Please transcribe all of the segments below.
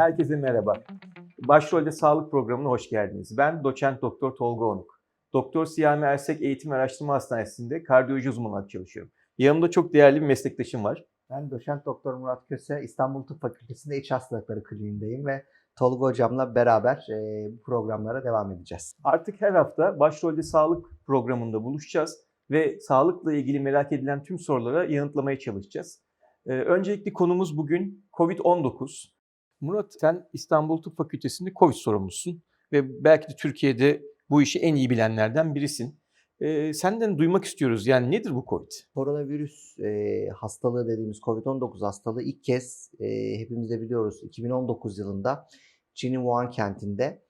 Herkese merhaba. Başrolde sağlık programına hoş geldiniz. Ben doçent doktor Tolga Onuk. Doktor Siyami Ersek Eğitim Araştırma Hastanesi'nde kardiyoloji uzmanı olarak çalışıyorum. Yanımda çok değerli bir meslektaşım var. Ben doçent doktor Murat Köse İstanbul Tıp Fakültesi'nde İç Hastalıkları Kliniğindeyim ve Tolga hocamla beraber e, bu programlara devam edeceğiz. Artık her hafta başrolde sağlık programında buluşacağız ve sağlıkla ilgili merak edilen tüm sorulara yanıtlamaya çalışacağız. Ee, öncelikli konumuz bugün COVID-19. Murat sen İstanbul Tıp Fakültesi'nde COVID sorumlusun ve belki de Türkiye'de bu işi en iyi bilenlerden birisin. Ee, senden duymak istiyoruz yani nedir bu COVID? Koronavirüs e, hastalığı dediğimiz COVID-19 hastalığı ilk kez e, hepimiz de biliyoruz 2019 yılında Çin'in Wuhan kentinde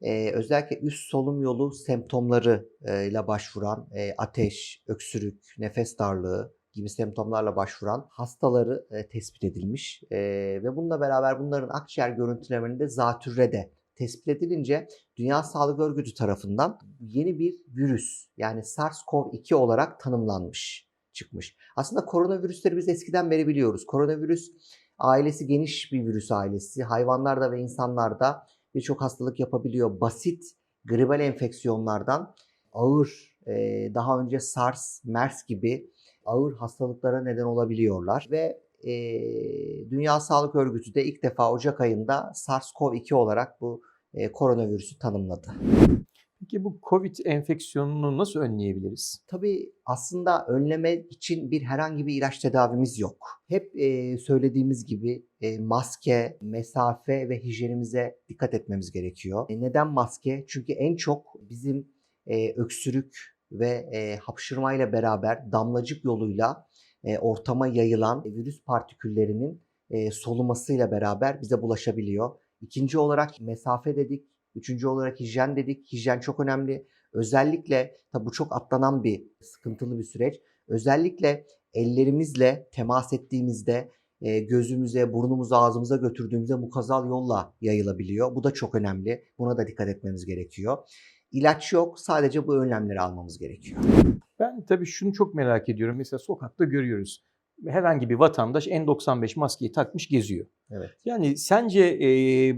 e, özellikle üst solunum yolu semptomları e, ile başvuran e, ateş, öksürük, nefes darlığı gibi semptomlarla başvuran hastaları e, tespit edilmiş E, ve bununla beraber bunların akciğer görüntülemelerinde zatürrede tespit edilince Dünya Sağlık Örgütü tarafından yeni bir virüs yani SARS-CoV-2 olarak tanımlanmış, çıkmış. Aslında koronavirüsleri biz eskiden beri biliyoruz. Koronavirüs ailesi geniş bir virüs ailesi. Hayvanlarda ve insanlarda birçok hastalık yapabiliyor. Basit gribal enfeksiyonlardan ağır, e, daha önce SARS, MERS gibi ağır hastalıklara neden olabiliyorlar ve e, Dünya Sağlık Örgütü de ilk defa Ocak ayında SARS-CoV-2 olarak bu e, koronavirüsü tanımladı. Peki bu COVID enfeksiyonunu nasıl önleyebiliriz? Tabii aslında önleme için bir herhangi bir ilaç tedavimiz yok. Hep e, söylediğimiz gibi e, maske, mesafe ve hijyenimize dikkat etmemiz gerekiyor. E, neden maske? Çünkü en çok bizim e, öksürük ve e, hapşırmayla beraber damlacık yoluyla e, ortama yayılan virüs partiküllerinin e, solumasıyla beraber bize bulaşabiliyor. İkinci olarak mesafe dedik. Üçüncü olarak hijyen dedik. Hijyen çok önemli. Özellikle tabi bu çok atlanan bir sıkıntılı bir süreç. Özellikle ellerimizle temas ettiğimizde e, gözümüze, burnumuza, ağzımıza götürdüğümüzde mukazal yolla yayılabiliyor. Bu da çok önemli. Buna da dikkat etmemiz gerekiyor. İlaç yok. Sadece bu önlemleri almamız gerekiyor. Ben tabii şunu çok merak ediyorum. Mesela sokakta görüyoruz. Herhangi bir vatandaş N95 maskeyi takmış geziyor. Evet. Yani sence e,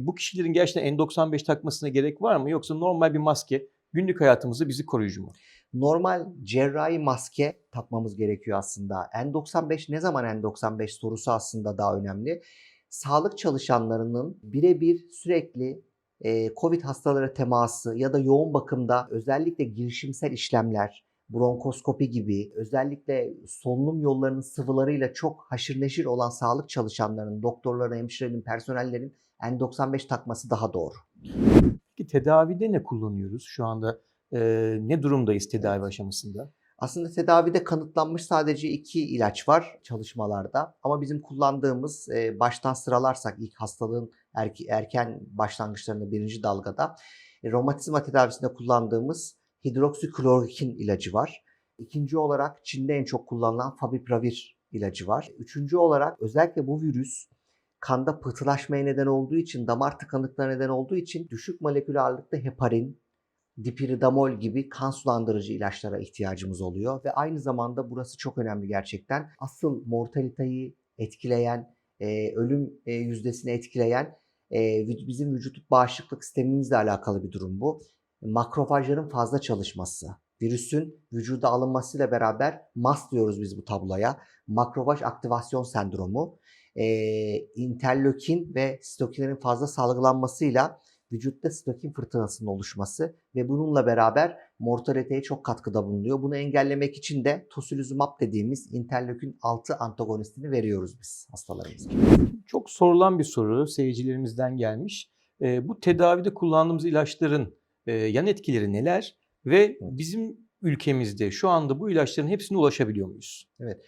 bu kişilerin gerçekten N95 takmasına gerek var mı? Yoksa normal bir maske günlük hayatımızda bizi koruyucu mu? Normal cerrahi maske takmamız gerekiyor aslında. N95 ne zaman N95 sorusu aslında daha önemli. Sağlık çalışanlarının birebir sürekli COVID hastalara teması ya da yoğun bakımda özellikle girişimsel işlemler, bronkoskopi gibi özellikle solunum yollarının sıvılarıyla çok haşır neşir olan sağlık çalışanlarının, doktorların, hemşirelerin, personellerin N95 takması daha doğru. Peki tedavide ne kullanıyoruz? Şu anda e, ne durumdayız tedavi aşamasında? Aslında tedavide kanıtlanmış sadece iki ilaç var çalışmalarda. Ama bizim kullandığımız e, baştan sıralarsak ilk hastalığın erke, erken başlangıçlarında birinci dalgada e, romatizma tedavisinde kullandığımız hidroksiklorokin ilacı var. İkinci olarak Çin'de en çok kullanılan favipravir ilacı var. Üçüncü olarak özellikle bu virüs kanda pıhtılaşmaya neden olduğu için, damar tıkanıklarına neden olduğu için düşük molekül ağırlıkta heparin, dipiridamol gibi kan sulandırıcı ilaçlara ihtiyacımız oluyor. Ve aynı zamanda burası çok önemli gerçekten. Asıl mortaliteyi etkileyen, e, ölüm e, yüzdesini etkileyen e, bizim vücut bağışıklık sistemimizle alakalı bir durum bu. Makrofajların fazla çalışması, virüsün vücuda alınmasıyla beraber MAS diyoruz biz bu tabloya. Makrofaj aktivasyon sendromu. E, interleukin ve sitokinlerin fazla salgılanmasıyla vücutta sitokin fırtınasının oluşması ve bununla beraber mortaliteye çok katkıda bulunuyor. Bunu engellemek için de tocilizumab dediğimiz interleukin 6 antagonistini veriyoruz biz hastalarımıza. Çok sorulan bir soru seyircilerimizden gelmiş. E, bu tedavide kullandığımız ilaçların e, yan etkileri neler ve bizim ülkemizde şu anda bu ilaçların hepsine ulaşabiliyor muyuz? Evet.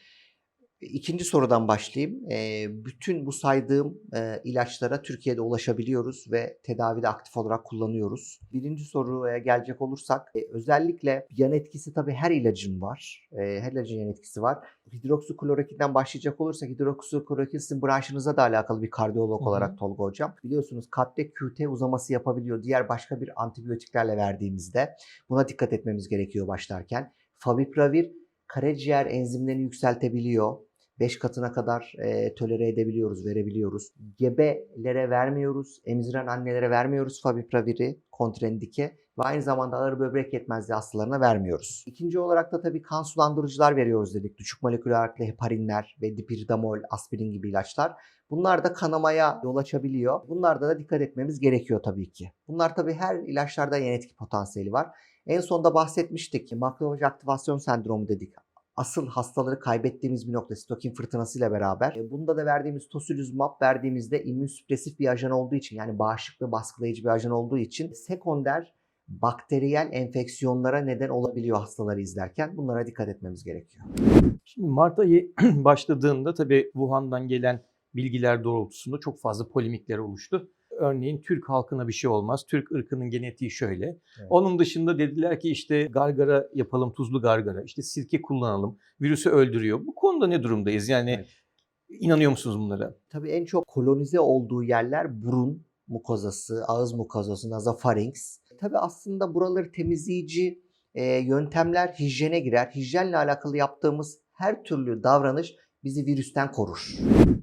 İkinci sorudan başlayayım. E, bütün bu saydığım e, ilaçlara Türkiye'de ulaşabiliyoruz ve tedavide aktif olarak kullanıyoruz. Birinci soruya gelecek olursak e, özellikle yan etkisi tabii her ilacın var. E, her ilacın yan etkisi var. Hidroksiklorokinden başlayacak olursak hidroksiklorokin sizin branşınıza da alakalı bir kardiyolog olarak Tolga Hocam. Biliyorsunuz kalpte QT uzaması yapabiliyor diğer başka bir antibiyotiklerle verdiğimizde. Buna dikkat etmemiz gerekiyor başlarken. Favipravir karaciğer enzimlerini yükseltebiliyor 5 katına kadar e, tolere edebiliyoruz, verebiliyoruz. Gebelere vermiyoruz, emziren annelere vermiyoruz favipraviri, kontrendike ve aynı zamanda ağır böbrek yetmezliği hastalarına vermiyoruz. İkinci olarak da tabii kan sulandırıcılar veriyoruz dedik. Düşük moleküler ağırlıklı heparinler ve dipiridamol, aspirin gibi ilaçlar. Bunlar da kanamaya yol açabiliyor. Bunlarda da dikkat etmemiz gerekiyor tabii ki. Bunlar tabii her ilaçlarda yan etki potansiyeli var. En sonda bahsetmiştik ki makrofaj aktivasyon sendromu dedik. Asıl hastaları kaybettiğimiz bir nokta sitokin fırtınasıyla beraber. E, Bunda da verdiğimiz tocilizumab verdiğimizde immünsüpresif bir ajan olduğu için yani bağışıklığı baskılayıcı bir ajan olduğu için sekonder bakteriyel enfeksiyonlara neden olabiliyor hastaları izlerken. Bunlara dikkat etmemiz gerekiyor. Şimdi Mart ayı başladığında tabii Wuhan'dan gelen bilgiler doğrultusunda çok fazla polemikler oluştu. Örneğin Türk halkına bir şey olmaz. Türk ırkının genetiği şöyle. Onun dışında dediler ki işte gargara yapalım, tuzlu gargara. işte sirke kullanalım. Virüsü öldürüyor. Bu konuda ne durumdayız? Yani Evet. inanıyor musunuz bunlara? Tabii en çok kolonize olduğu yerler burun mukozası, ağız mukozası, nazofarinks. Tabii aslında buraları temizleyici e, yöntemler hijyene girer. Hijyenle alakalı yaptığımız her türlü davranış bizi virüsten korur.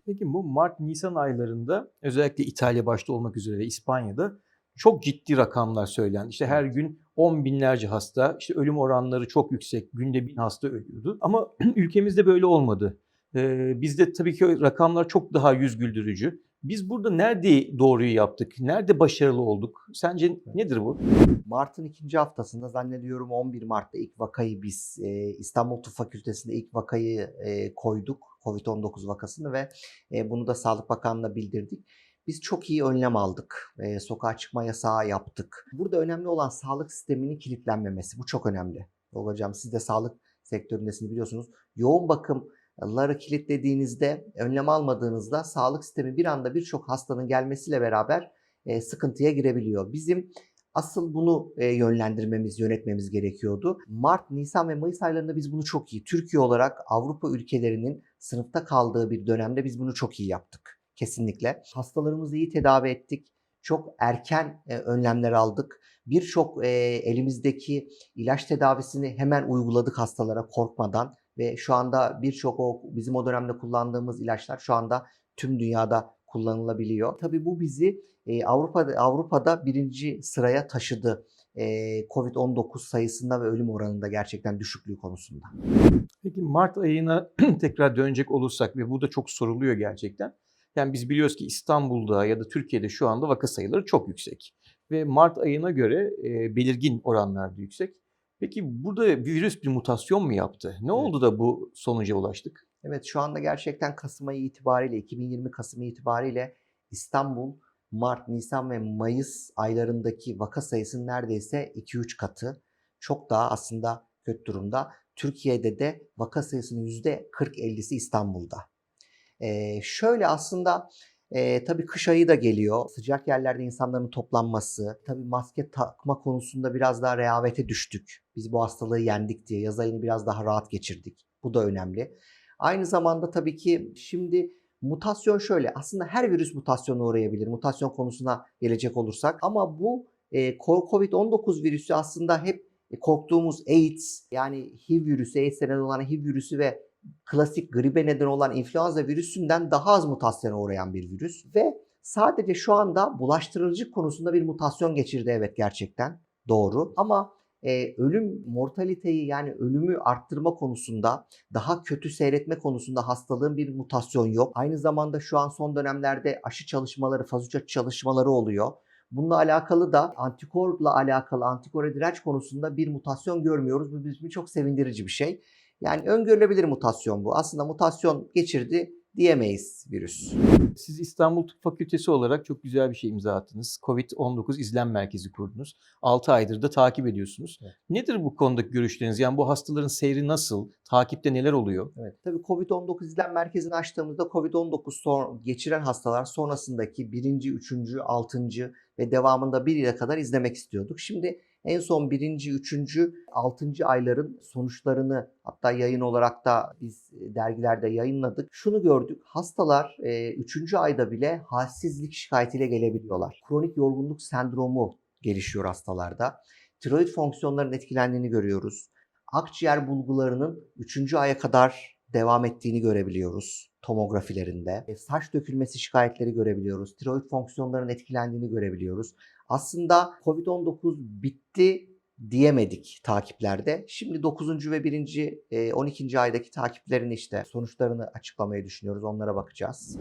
Peki bu Mart-Nisan aylarında özellikle İtalya başta olmak üzere ve İspanya'da çok ciddi rakamlar söylendi. İşte her gün 10 binlerce hasta, işte ölüm oranları çok yüksek. Günde bin hasta ölüyordu. Ama ülkemizde böyle olmadı. Ee, bizde tabii ki rakamlar çok daha yüz güldürücü. Biz burada nerede doğruyu yaptık? Nerede başarılı olduk? Sence nedir bu? Mart'ın ikinci haftasında zannediyorum 11 Mart'ta ilk vakayı biz e, İstanbul Tıp Fakültesi'nde ilk vakayı e, koyduk. Covid-19 vakasını ve e, bunu da Sağlık Bakanlığı'na bildirdik. Biz çok iyi önlem aldık. E, sokağa çıkma yasağı yaptık. Burada önemli olan sağlık sisteminin kilitlenmemesi. Bu çok önemli. Hocam siz de sağlık sektöründesiniz biliyorsunuz. Yoğun bakımları kilitlediğinizde, önlem almadığınızda sağlık sistemi bir anda birçok hastanın gelmesiyle beraber e, sıkıntıya girebiliyor. Bizim Asıl bunu e, yönlendirmemiz, yönetmemiz gerekiyordu. Mart, Nisan ve Mayıs aylarında biz bunu çok iyi, Türkiye olarak Avrupa ülkelerinin sınıfta kaldığı bir dönemde biz bunu çok iyi yaptık. Kesinlikle. Hastalarımızı iyi tedavi ettik. Çok erken e, önlemler aldık. Birçok e, elimizdeki ilaç tedavisini hemen uyguladık hastalara korkmadan ve şu anda birçok bizim o dönemde kullandığımız ilaçlar şu anda tüm dünyada kullanılabiliyor. Tabii bu bizi e, Avrupa'da Avrupa'da birinci sıraya taşıdı. E, Covid-19 sayısında ve ölüm oranında gerçekten düşüklüğü konusunda. Peki Mart ayına tekrar dönecek olursak ve bu da çok soruluyor gerçekten. Yani biz biliyoruz ki İstanbul'da ya da Türkiye'de şu anda vaka sayıları çok yüksek. Ve Mart ayına göre e, belirgin oranlarda yüksek. Peki burada virüs bir mutasyon mu yaptı? Ne oldu da bu sonuca ulaştık? Evet şu anda gerçekten Kasım ayı itibariyle 2020 Kasım ayı itibariyle İstanbul Mart, Nisan ve Mayıs aylarındaki vaka sayısının neredeyse 2-3 katı. Çok daha aslında kötü durumda. Türkiye'de de vaka sayısının %40-50'si İstanbul'da. Ee, şöyle aslında e, tabii kış ayı da geliyor. Sıcak yerlerde insanların toplanması. Tabii maske takma konusunda biraz daha rehavete düştük. Biz bu hastalığı yendik diye yaz ayını biraz daha rahat geçirdik. Bu da önemli. Aynı zamanda tabii ki şimdi mutasyon şöyle. Aslında her virüs mutasyona uğrayabilir. Mutasyon konusuna gelecek olursak. Ama bu e, COVID-19 virüsü aslında hep e, korktuğumuz AIDS yani HIV virüsü, AIDS'e neden olan HIV virüsü ve klasik gribe neden olan influenza virüsünden daha az mutasyona uğrayan bir virüs. Ve sadece şu anda bulaştırıcı konusunda bir mutasyon geçirdi evet gerçekten. Doğru. Ama e, ölüm mortaliteyi yani ölümü arttırma konusunda daha kötü seyretme konusunda hastalığın bir mutasyon yok. Aynı zamanda şu an son dönemlerde aşı çalışmaları, faz 3 aşı çalışmaları oluyor. Bununla alakalı da antikorla alakalı antikora direnç konusunda bir mutasyon görmüyoruz. Bu bizim çok sevindirici bir şey. Yani öngörülebilir mutasyon bu. Aslında mutasyon geçirdi diyemeyiz virüs. Siz İstanbul Tıp Fakültesi olarak çok güzel bir şey imza attınız. Covid-19 izlem merkezi kurdunuz. 6 aydır da takip ediyorsunuz. Evet. Nedir bu konudaki görüşleriniz? Yani bu hastaların seyri nasıl? Takipte neler oluyor? Evet. Tabii COVID-19 izlem merkezini açtığımızda COVID-19 son, geçiren hastalar sonrasındaki birinci, üçüncü, altıncı ve devamında bir yıla kadar izlemek istiyorduk. Şimdi en son birinci, üçüncü, altıncı ayların sonuçlarını hatta yayın olarak da biz dergilerde yayınladık. Şunu gördük. Hastalar e, üçüncü ayda bile halsizlik şikayetiyle gelebiliyorlar. Kronik yorgunluk sendromu gelişiyor hastalarda. Tiroid fonksiyonlarının etkilendiğini görüyoruz. Akciğer bulgularının üçüncü aya kadar devam ettiğini görebiliyoruz tomografilerinde. E, Saç dökülmesi şikayetleri görebiliyoruz. Tiroid fonksiyonlarının etkilendiğini görebiliyoruz. Aslında COVID-19 bitti diyemedik takiplerde. Şimdi 9. ve 1. e, 12. aydaki takiplerin işte sonuçlarını açıklamayı düşünüyoruz. Onlara bakacağız.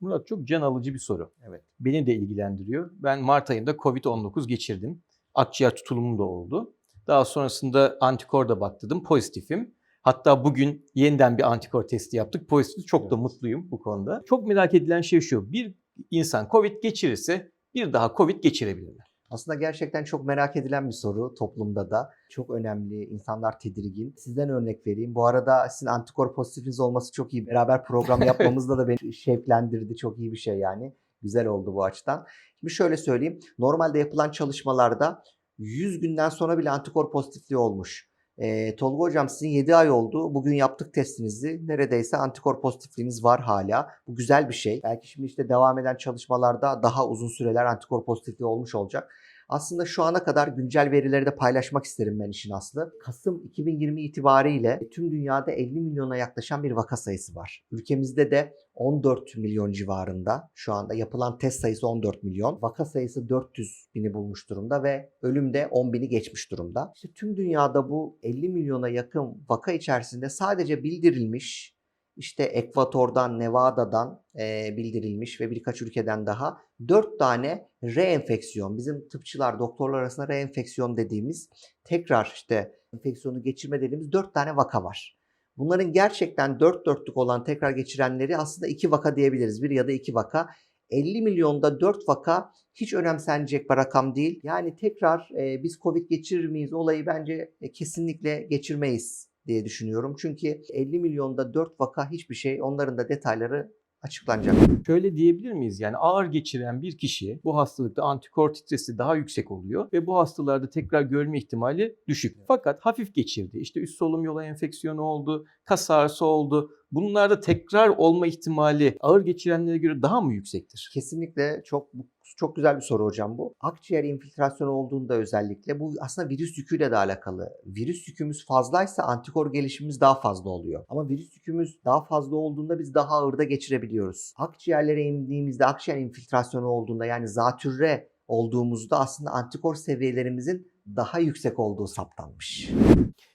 Murat çok can alıcı bir soru. Evet. Beni de ilgilendiriyor. Ben Mart ayında Covid-19 geçirdim. Akciğer tutulumum da oldu. Daha sonrasında antikor da baktırdım. Pozitifim. Hatta bugün yeniden bir antikor testi yaptık. Pozitif. Çok da Evet. mutluyum bu konuda. Çok merak edilen şey şu. Bir insan Covid geçirirse bir daha Covid geçirebilir mi? Aslında gerçekten çok merak edilen bir soru toplumda da. Çok önemli. İnsanlar tedirgin. Sizden örnek vereyim. Bu arada sizin antikor pozitifiniz olması çok iyi. Beraber program yapmamızda da beni şevklendirdi. Çok iyi bir şey yani. Güzel oldu bu açıdan. Şimdi şöyle söyleyeyim. Normalde yapılan çalışmalarda 100 günden sonra bile antikor pozitifliği olmuş. Ee, Tolga Hocam sizin 7 ay oldu. Bugün yaptık testinizi. Neredeyse antikor pozitifliğiniz var hala. Bu güzel bir şey. Belki şimdi işte devam eden çalışmalarda daha uzun süreler antikor pozitifliği olmuş olacak. Aslında şu ana kadar güncel verileri de paylaşmak isterim ben işin aslı. Kasım 2020 itibariyle tüm dünyada 50 milyona yaklaşan bir vaka sayısı var. Ülkemizde de 14 milyon civarında şu anda yapılan test sayısı 14 milyon. Vaka sayısı 400 bini bulmuş durumda ve ölüm de 10 bini geçmiş durumda. İşte tüm dünyada bu 50 milyona yakın vaka içerisinde sadece bildirilmiş işte Ekvator'dan, Nevada'dan e, bildirilmiş ve birkaç ülkeden daha 4 tane reenfeksiyon, bizim tıpçılar, doktorlar arasında reenfeksiyon dediğimiz tekrar işte enfeksiyonu geçirme dediğimiz 4 tane vaka var. Bunların gerçekten 4 dörtlük olan tekrar geçirenleri aslında 2 vaka diyebiliriz. Bir ya da 2 vaka. 50 milyonda 4 vaka hiç önemsenecek bir rakam değil. Yani tekrar e, biz Covid geçirir miyiz olayı bence e, kesinlikle geçirmeyiz diye düşünüyorum. Çünkü 50 milyonda 4 vaka hiçbir şey. Onların da detayları açıklanacak. Şöyle diyebilir miyiz? Yani ağır geçiren bir kişi bu hastalıkta antikor titresi daha yüksek oluyor ve bu hastalarda tekrar görme ihtimali düşük. Fakat hafif geçirdi. İşte üst solunum yolu enfeksiyonu oldu, kas ağrısı oldu. Bunlarda tekrar olma ihtimali ağır geçirenlere göre daha mı yüksektir? Kesinlikle çok bu- çok güzel bir soru hocam bu. Akciğer infiltrasyonu olduğunda özellikle bu aslında virüs yüküyle de alakalı. Virüs yükümüz fazlaysa antikor gelişimimiz daha fazla oluyor. Ama virüs yükümüz daha fazla olduğunda biz daha ağırda geçirebiliyoruz. Akciğerlere indiğimizde akciğer infiltrasyonu olduğunda yani zatürre olduğumuzda aslında antikor seviyelerimizin daha yüksek olduğu saptanmış.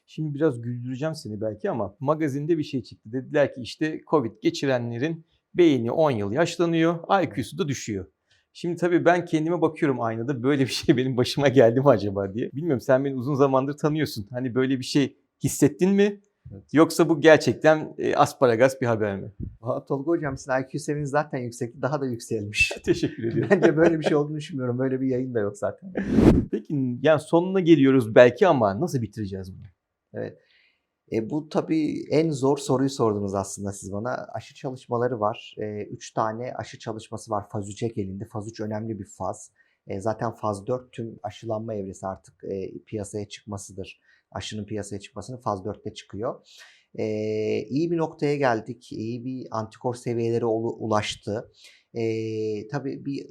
Şimdi biraz güldüreceğim seni belki ama magazinde bir şey çıktı. Dediler ki işte Covid geçirenlerin beyni 10 yıl yaşlanıyor, IQ'su da düşüyor. Şimdi tabii ben kendime bakıyorum aynada böyle bir şey benim başıma geldi mi acaba diye. Bilmiyorum sen beni uzun zamandır tanıyorsun. Hani böyle bir şey hissettin mi? Evet. Yoksa bu gerçekten e, asparagas bir haber mi? Aa, Tolga hocam sizin IQ seviyeniz zaten yüksekti. Daha da yükselmiş. Teşekkür ediyorum. Bence böyle bir şey olduğunu düşünmüyorum. Böyle bir yayın da yok zaten. Peki yani sonuna geliyoruz belki ama nasıl bitireceğiz bunu? E, bu tabii en zor soruyu sordunuz aslında siz bana. Aşı çalışmaları var. 3 tane aşı çalışması var faz 3'e gelindi. Faz 3 önemli bir faz. E, zaten faz 4 tüm aşılanma evresi artık e, piyasaya çıkmasıdır. Aşının piyasaya çıkmasının faz 4'te çıkıyor. E, iyi bir noktaya geldik. İyi bir antikor seviyeleri ulaştı. E, tabii bir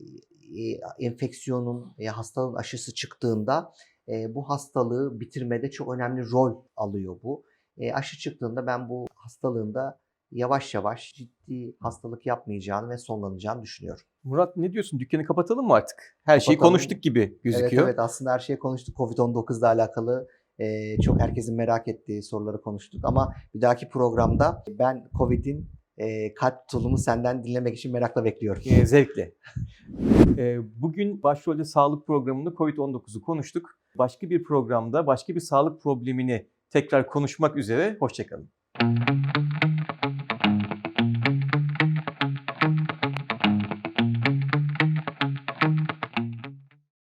e, enfeksiyonun, e, hastalığın aşısı çıktığında e, bu hastalığı bitirmede çok önemli rol alıyor bu. E, aşı çıktığında ben bu hastalığında yavaş yavaş ciddi hastalık yapmayacağını ve sonlanacağını düşünüyorum. Murat ne diyorsun? Dükkanı kapatalım mı artık? Her şeyi Kapatalım. konuştuk gibi gözüküyor. Evet evet aslında her şeyi konuştuk. Covid-19 ile alakalı e, çok herkesin merak ettiği soruları konuştuk. Ama bir dahaki programda ben Covid'in e, kalp tutulumu senden dinlemek için merakla bekliyorum. Ee, zevkle. Ee, Bugün başrolde sağlık programında COVID-19'u konuştuk. Başka bir programda başka bir sağlık problemini tekrar konuşmak üzere. Hoşçakalın.